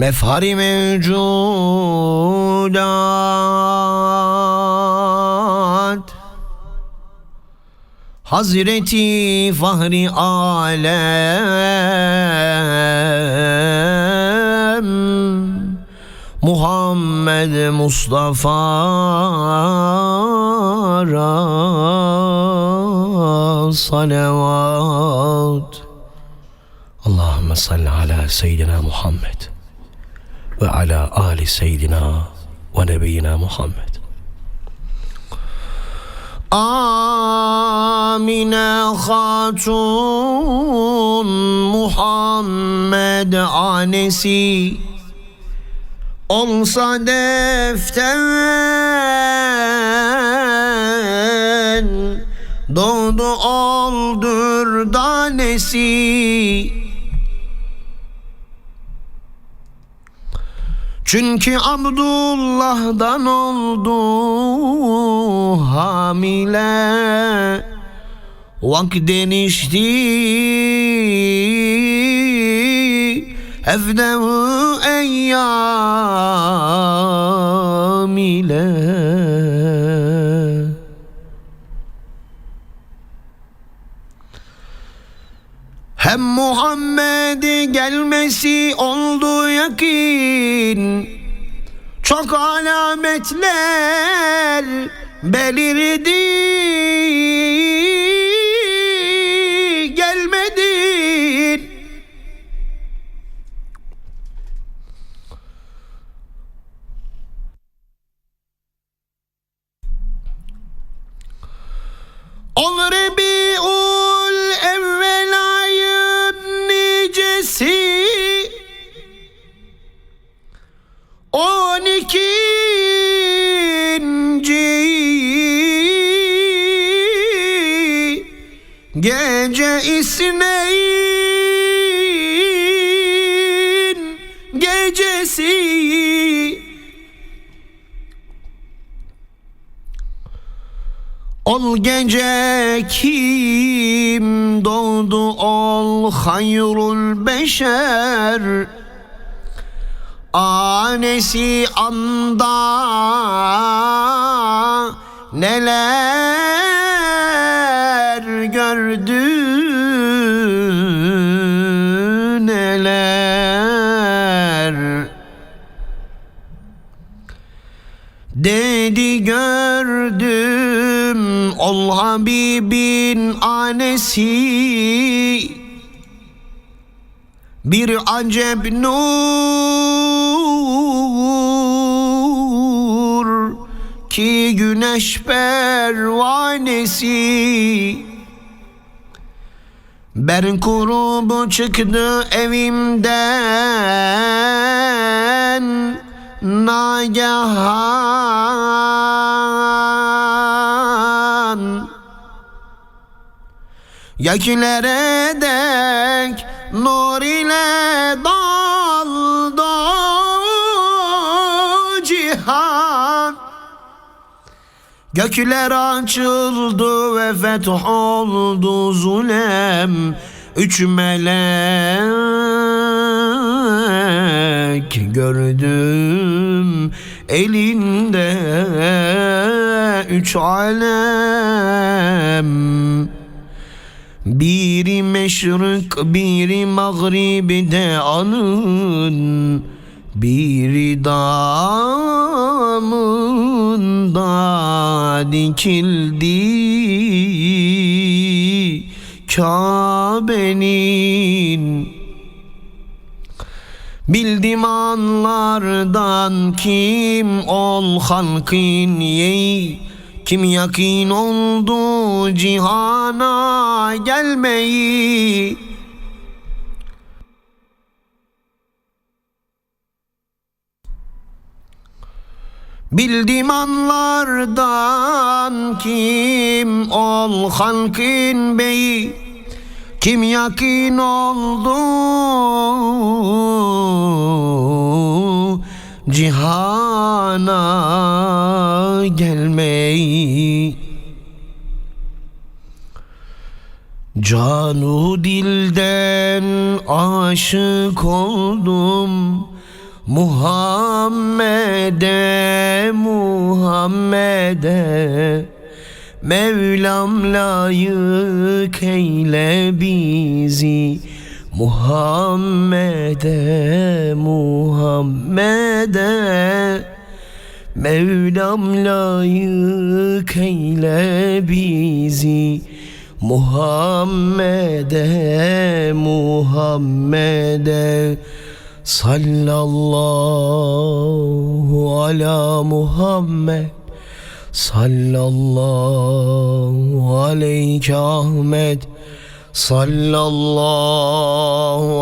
mefhari mevcudat. Hazreti Fahri Alem Muhammed Mustafa salavat Allahümme salli ala seyyidina Muhammed ve ala ali seyyidina ve nebiyyina Muhammed. Amine Hatun Muhammed anesi Olsa deften Doğdu oldur danesi Çünkü Abdullah'dan oldu hamile. Vaktin işti Evdehu eyyam ile Hem Muhammed gelmesi oldu yakin Çok alametler belirdi Gece isneyn gecesi. Ol gece kim doğdu ol hayrul beşer. Anesi anda neler gördü neler? Dedi gördüm ol Habibin annesi. Bir acep nur Ki güneş pervanesi ben kurubu çıktı evimden. Nagahan Yakilere dek nur ile doldu Gökler açıldı ve feth oldu zulem. Üç melek gördüm elinde üç alem. Biri meşrik biri mağribde anın Biri damında dikildi Kabe'nin. Bildim anlardan kim ol halkin yey Kim yakin oldu cihana gelmeyi Bildim anlardan kim ol halkin beyi? Kim yakin oldu? Cihana gelmeyi? Canu dilden aşık oldum Muhammed'e Muhammed'e Mevlam layık eyle bizi. Muhammed'e Muhammed'e Mevlam layık eyle bizi. Muhammed'e Muhammed'e Sallallahu ala Muhammed. Sallallahu aleyke Ahmet Sallallahu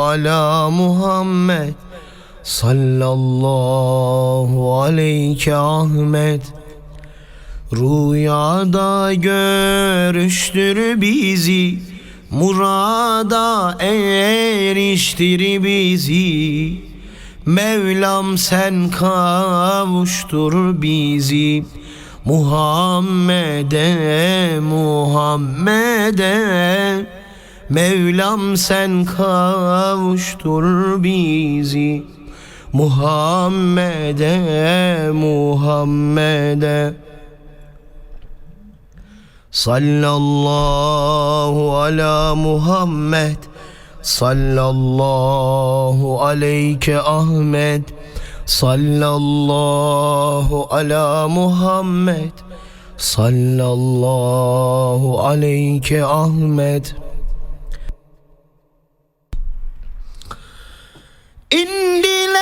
ala Muhammed. Sallallahu aleyke Ahmet Rüyada görüştür bizi Murada eriştir bizi. Mevlam sen kavuştur bizi. Muhammed'e Muhammed'e. Mevlam sen kavuştur bizi. Muhammed'e Muhammed'e Sallallahu ala Muhammed. Sallallahu aleyke Ahmet Sallallahu ala Muhammed. Sallallahu aleyke Ahmet İndiler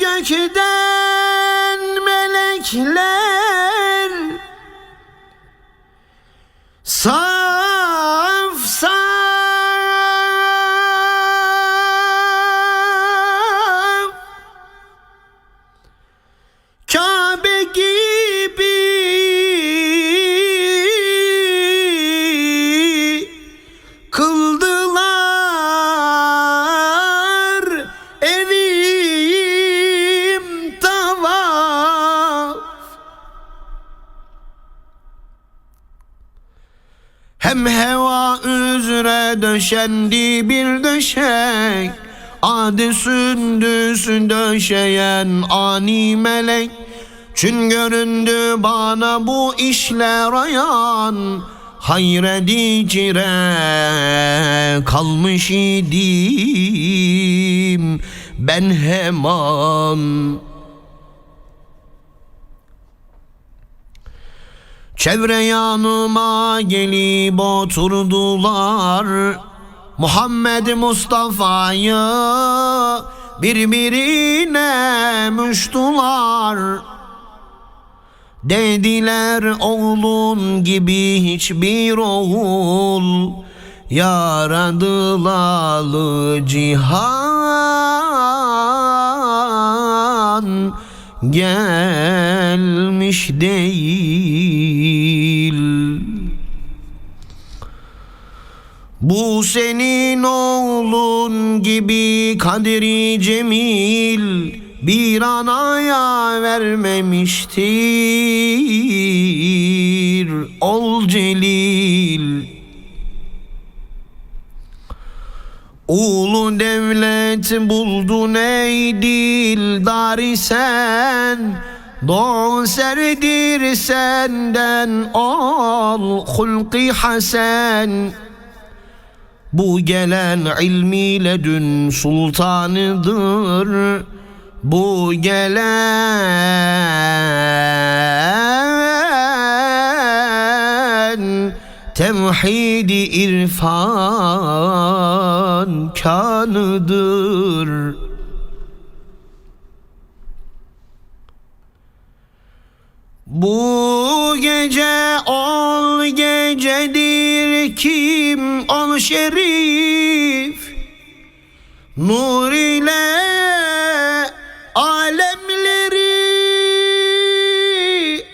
gökten melekler さあ üzere döşendi bir döşek Adı sündüsün döşeyen ani melek. Çün göründü bana bu işler ayan Hayredicire kalmış idim. Ben hemen Çevre yanıma gelip oturdular. Muhammed Mustafa'yı birbirine müştular Dediler oğlun gibi hiçbir oğul Yaradılalı cihan gelmiş değil Bu senin oğlun gibi kadri cemil bir anaya vermemiştir. Ol celil. Ulu devlet buldun ey dildar sen? Doğ serdir senden ol hulki hasen Bu gelen ilmiyle dün sultanıdır. Bu gelen Tevhidi irfan kanıdır Bu gece ol gecedir kim ol şerif Nur ile alemleri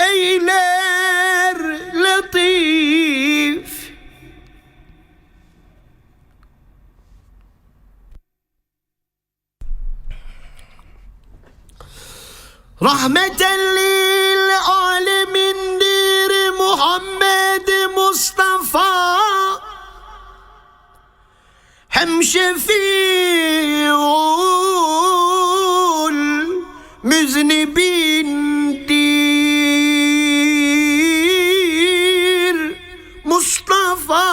eyler latif. Rahmeten lil alemindir Hem şefi'un müznibindir. Mustafa.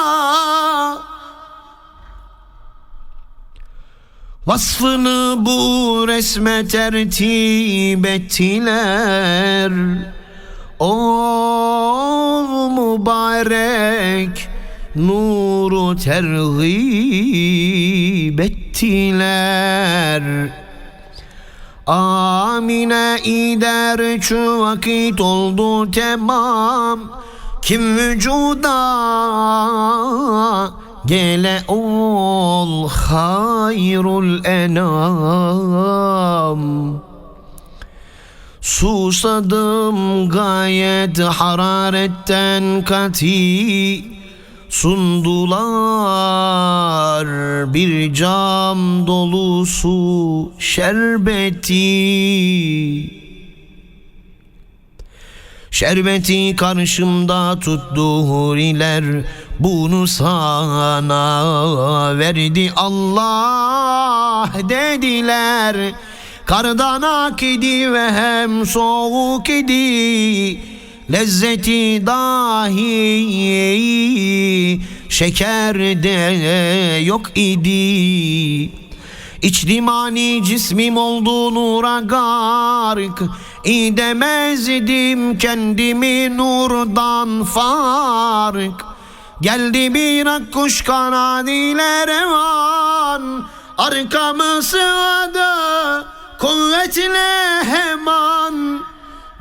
Vasfını bu resme tertip ettiler. O mübarek nuru terhip ettiler. Amine ider şu vakit oldu tamam. Kim vücuda gele ol hayrul enam. Susadım gayet hararetten kati Sundular bir cam dolusu şerbeti. Şerbeti karşımda tuttu huriler Bunu sana verdi Allah dediler. Kardan ak idi ve hem soğuk idi Lezzeti dahi şekerde yok idi. İçtim ani cismim oldu nura gark. İdemezdim kendimi nurdan fark. Geldi bir akkuş kanadiyle revan. Arkamı sığdı kuvvetle hemen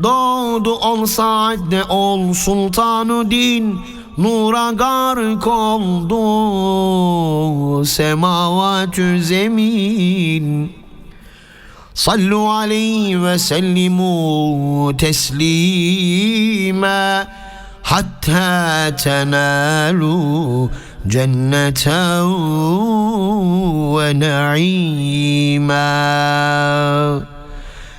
Doğdu on saatte ol sultanu din Nura gark oldu semavatü zemin. Sallu aleyhi ve sellimu teslima Hatta tenalu cenneten ve naima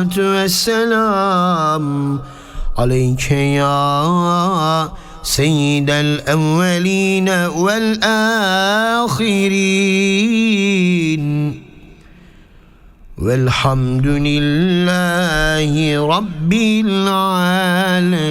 الصلاة والسلام عليك يا سيد الأولين والآخرين والحمد لله رب العالمين